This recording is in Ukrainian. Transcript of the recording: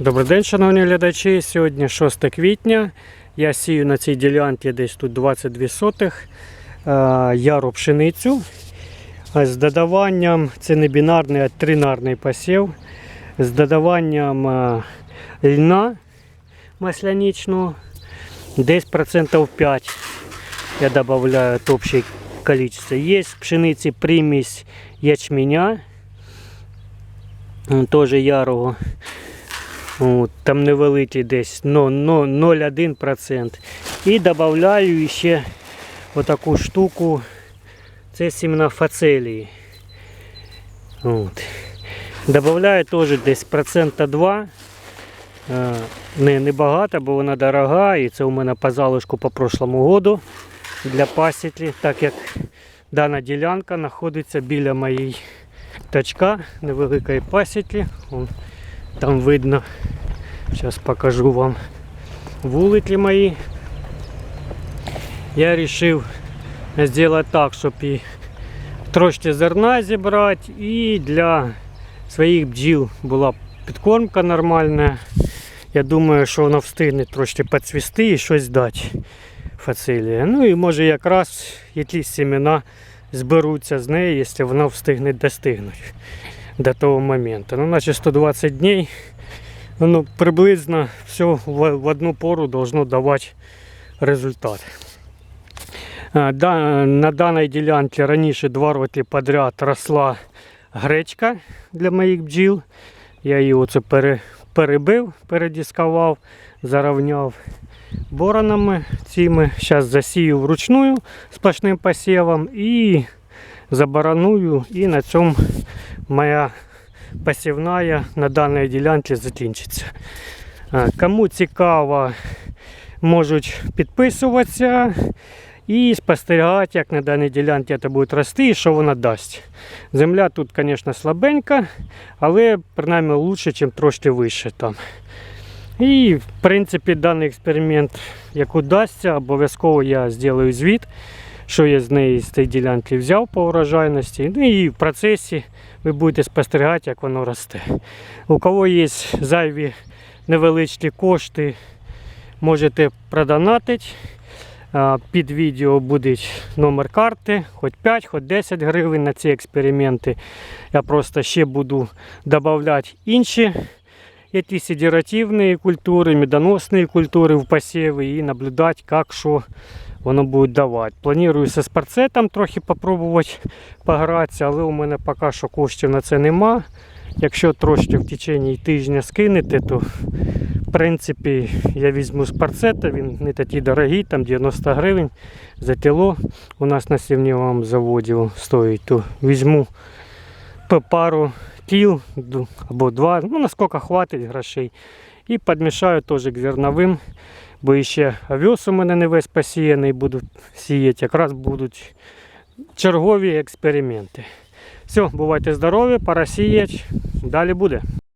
Добрий день, шановні глядачі. Сьогодні 6 квітня. Я сію на цій ділянці десь тут 22 сотих е, яру пшеницю. З додаванням, це не бінарний, а тринарний посів. З додаванням е, льна масляничного, десь процентів 5 я додаю общее количество. Є в пшениці примесь ячменя, теж ярого. От, там невеликий десь но, но, 0,1%. І додаю ще отаку штуку. Це сімена фацелії. От. Добавляю теж десь процента 2. Е, Не, не багато, бо вона дорога, і це у мене по залишку по прошлому году для пасіки, так як дана ділянка знаходиться біля моєї тачка невеликої пасіки. Там видно, зараз покажу вам вулики мої. Я вирішив зробити так, щоб і трошки зерна зібрати, і для своїх бджіл була підкормка нормальна. Я думаю, що воно встигне трошки підцвісти і щось дати фацилія. Ну і може якраз якісь семена зберуться з неї, якщо вона встигне достигнути до того моменту. Ну, наче 120 днів, ну, приблизно все в, одну пору должно давати результат. На даній ділянці раніше два роки подряд росла гречка для моїх бджіл. Я її оце перебив, передіскував, заровняв боронами цими. Зараз засію вручную сплошним посівом і забараную. І на цьому моя посівна на даній ділянці закінчиться. Кому цікаво, можуть підписуватися і спостерігати, як на даній ділянці це буде рости і що вона дасть. Земля тут, звісно, слабенька, але принаймні краще, ніж трошки вище там. І, в принципі, даний експеримент, як удасться, обов'язково я зроблю звіт, що я з неї з цієї ділянки взяв по урожайності. Ну і в процесі ви будете спостерігати, як воно росте. У кого є зайві невеличкі кошти, можете продонатити. Під відео буде номер карти, хоч 5, хоч 10 гривень на ці експерименти. Я просто ще буду додавати інші якісь декоративні культури, медоносні культури в посіві і наблюдати, як що воно буде давати. Планую зі спарцетом трохи спробувати погратися, але у мене поки що коштів на це нема. Якщо трошки в течение тижня скинете, то в принципі я візьму спарцета, він не такий дорогий, там 90 гривень за кіло. У нас на сівнівому заводі стоїть, то візьму пару ду- або два, ну наскільки хватить грошей. І підмішаю теж к зерновим, бо ще овес у мене не весь посіяний, буду сіяти. Якраз будуть чергові експерименти. Все, бувайте здорові, пора сіяти. Далі буде.